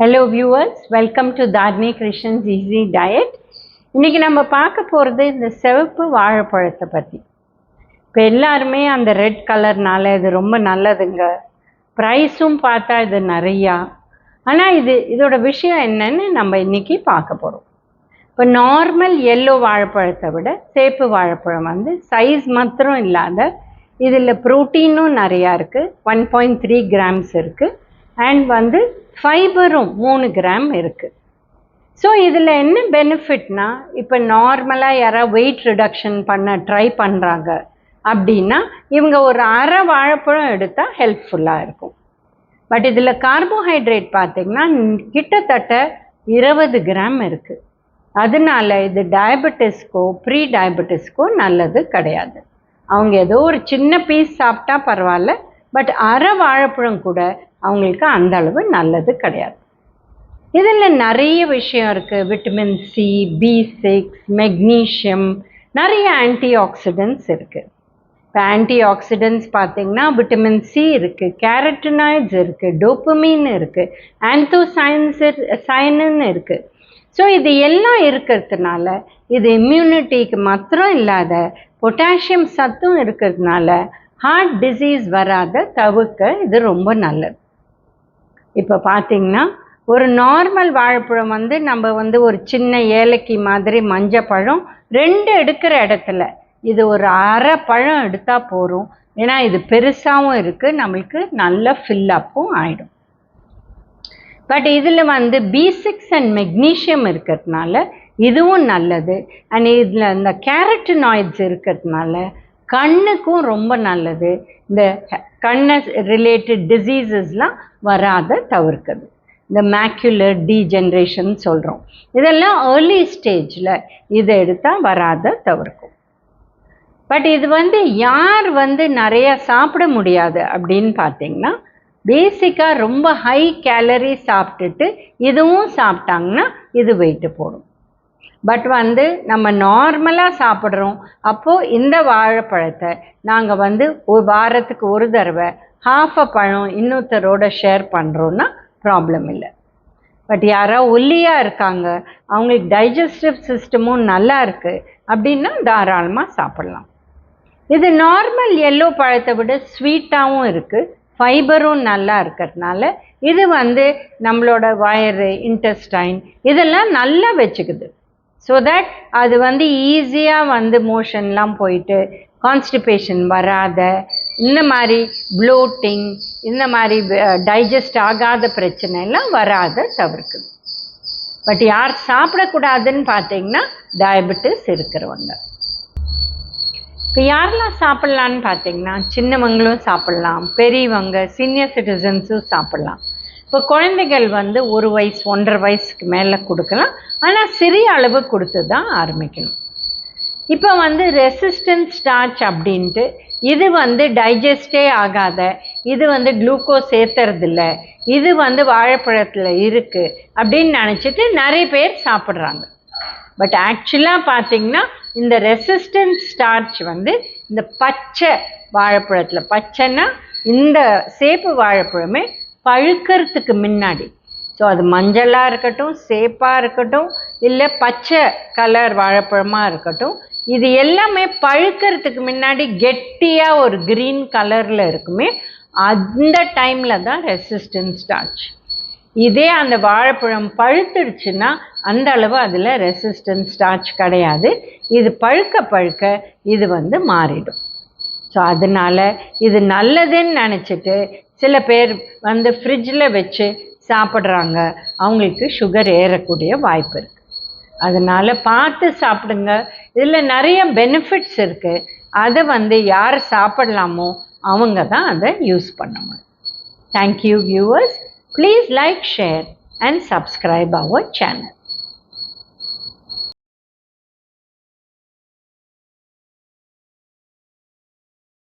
Hello viewers welcome to Dharani Krishnan's easy diet இன்றைக்கி நம்ம பார்க்க போகிறது இந்த சிவப்பு வாழைப்பழத்தை பற்றி இப்போ எல்லாருமே அந்த ரெட் கலர்னால இது ரொம்ப நல்லதுங்க. ப்ரைஸும் பார்த்தா இது நிறையா. ஆனால் இது இதோட விஷயம் என்னன்னு நம்ம இன்றைக்கி பார்க்க போகிறோம் இப்போ நார்மல் எல்லோ வாழைப்பழத்தை விட சேப்பு வாழைப்பழம் வந்து சைஸ் மாத்திரம் இல்லாத இதில் ப்ரோட்டீனும் நிறையா இருக்குது ஒன் பாயிண்ட் த்ரீ கிராம்ஸ் இருக்குது அண்ட் வந்து ஃபைபரும் மூணு கிராம் இருக்குது ஸோ இதில் என்ன பெனிஃபிட்னா இப்போ நார்மலாக யாராவது வெயிட் ரிடக்ஷன் பண்ண ட்ரை பண்ணுறாங்க அப்படின்னா இவங்க ஒரு அரை வாழைப்பழம் எடுத்தால் ஹெல்ப்ஃபுல்லாக இருக்கும். பட் இதில் கார்போஹைட்ரேட் பார்த்திங்கன்னா கிட்டத்தட்ட இருபது கிராம் இருக்குது அதனால இது டயபெட்டிஸ்க்கோ ப்ரீ டயபெட்டிஸ்க்கோ நல்லது கிடையாது. அவங்க ஏதோ ஒரு சின்ன பீஸ் சாப்பிட்டா பரவாயில்ல பட் அரை வாழைப்பழம் கூட அவங்களுக்கு அந்த அளவு நல்லது கிடையாது. இதில் நிறைய விஷயம் இருக்குது vitamin C B six magnesium நிறைய ஆன்டி ஆக்சிடென்ட்ஸ் இருக்குது இப்போ ஆன்டி ஆக்சிடென்ட்ஸ் பார்த்திங்கன்னா விட்டமின் சி இருக்குது கேரட்டனாய்ட்ஸ் இருக்குது டோப்பமீன் இருக்குது ஆன்தோசைன்ஸ் சைனன் இருக்குது ஸோ இது எல்லாம் இருக்கிறதுனால இது இம்யூனிட்டிக்கு மாத்திரம் இல்லாத பொட்டாசியம் சத்தும் இருக்கிறதுனால ஹார்ட் டிசீஸ் வராத தவிர்க்க இது ரொம்ப நல்லது. இப்போ பார்த்தீங்கன்னா ஒரு நார்மல் வாழைப்பழம் வந்து நம்ம வந்து ஒரு சின்ன ஏலக்கி மாதிரி மஞ்சள் பழம் ரெண்டு எடுக்கிற இடத்துல. இது ஒரு அரை பழம் எடுத்தால் போகிறோம் ஏன்னா இது பெருசாகவும் இருக்குது நம்மளுக்கு நல்ல ஃபில்லப்பும் ஆகிடும் பட் இதில் வந்து பி சிக்ஸ் அண்ட் மெக்னீஷியம் இருக்கிறதுனால இதுவும் நல்லது. அண்ட் இதில் இந்த கேரட்டினாய்ட்ஸ் இருக்கிறதுனால கண்ணுக்கும் ரொம்ப நல்லது. இந்த கண்ணை ரிலேட்டட் டிசீசஸ்லாம் வராத தவிர்க்குது இந்த மேக்யூலர் டீஜென்ரேஷன் சொல்கிறோம் இதெல்லாம் ஏர்லி ஸ்டேஜில் இதை எடுத்தால் வராத தவிர்க்கும். பட் இது வந்து யார் வந்து நிறையா சாப்பிட முடியாது அப்படின்னு பார்த்தீங்கன்னா பேசிக்காக ரொம்ப ஹை கேலரி சாப்பிட்டுட்டு இதுவும் சாப்பிட்டாங்கன்னா இது வெயிட்டு போடும். பட் வந்து நம்ம நார்மலாக சாப்பிட்றோம். அப்போது இந்த வாழைப்பழத்தை நாங்கள் வந்து ஒரு வாரத்துக்கு ஒரு தடவை ஹாஃப் அ பழம் இன்னொருத்தரோட ஷேர் பண்ணுறோன்னா ப்ராப்ளம் இல்லை. பட் யாரோ ஒல்லியாக இருக்காங்க. அவங்களுக்கு டைஜஸ்டிவ் சிஸ்டமும் நல்லா இருக்குது அப்படின்னா தாராளமாக சாப்பிட்லாம். இது நார்மல் எல்லோ பழத்தை விட ஸ்வீட்டாகவும் இருக்குது ஃபைபரும் நல்லா இருக்கிறதுனால இது வந்து நம்மளோட வயரு இன்டெஸ்டைன் இதெல்லாம் நல்லா வச்சுக்குது. ஸோ தட் அது வந்து ஈஸியாக வந்து மோஷன்லாம் போயிட்டு கான்ஸ்டிபேஷன் வராத இந்த மாதிரி ப்ளோட்டிங் இந்த மாதிரி டைஜஸ்ட் ஆகாத பிரச்சனைலாம் வராத தவிர்க்குது பட் யார் சாப்பிடக்கூடாதுன்னு பார்த்தீங்கன்னா டயபெட்டிஸ் இருக்கிறவங்க. இப்போ யாரெல்லாம் சாப்பிட்லான்னு பார்த்தீங்கன்னா சின்னவங்களும் சாப்பிட்லாம் பெரியவங்க சீனியர் சிட்டிசன்ஸும் சாப்பிட்லாம். இப்போ குழந்தைகள் வந்து ஒரு வயசு ஒன்றரை வயசுக்கு மேலே கொடுக்கலாம். ஆனால் சிறிய அளவு கொடுத்து தான் ஆரம்பிக்கணும். இப்போ வந்து ரெசிஸ்டன்ட் ஸ்டார்ச் அப்படின்ட்டு இது வந்து டைஜஸ்டே ஆகாத இது வந்து குளுக்கோஸ் சேர்த்துறதில்ல இது வந்து வாழைப்பழத்தில் இருக்குது அப்படின்னு நினச்சிட்டு நிறைய பேர் சாப்பிட்றாங்க. பட் ஆக்சுவலாக பார்த்தீங்கன்னா இந்த ரெசிஸ்டன்ட் ஸ்டார்ச் வந்து இந்த பச்சை வாழைப்பழத்தில் பச்சைன்னா இந்த சேப்பு வாழைப்பழமே பழுக்கிறதுக்கு முன்னாடி. ஸோ அது மஞ்சளாக இருக்கட்டும் சேப்பாக இருக்கட்டும் இல்லை பச்சை கலர் வாழைப்பழமாக இருக்கட்டும் இது எல்லாமே பழுக்கிறதுக்கு முன்னாடி கெட்டியாக ஒரு க்ரீன் கலரில் இருக்குமே அந்த டைமில் தான் ரெசிஸ்டன்ஸ் ஸ்டார்ச் இதே அந்த வாழைப்பழம் பழுத்துடுச்சுன்னா அந்த அளவு அதில் ரெசிஸ்டன்ஸ் ஸ்டார்ச் கிடையாது. இது பழுக்க பழுக்க இது வந்து மாறிடும். ஸோ அதனால் இது நல்லதுன்னு நினச்சிட்டு சில பேர் வந்து ஃப்ரிட்ஜில் வச்சு சாப்பிட்றாங்க. அவங்களுக்கு சுகர் ஏறக்கூடிய வாய்ப்பு இருக்குது அதனால் பார்த்து சாப்பிடுங்க. இதில் நிறைய பெனிஃபிட்ஸ் இருக்குது அதை வந்து யார் சாப்பிட்லாமோ அவங்க தான் அதை யூஸ் பண்ணணும் thank you viewers please like share and subscribe our channel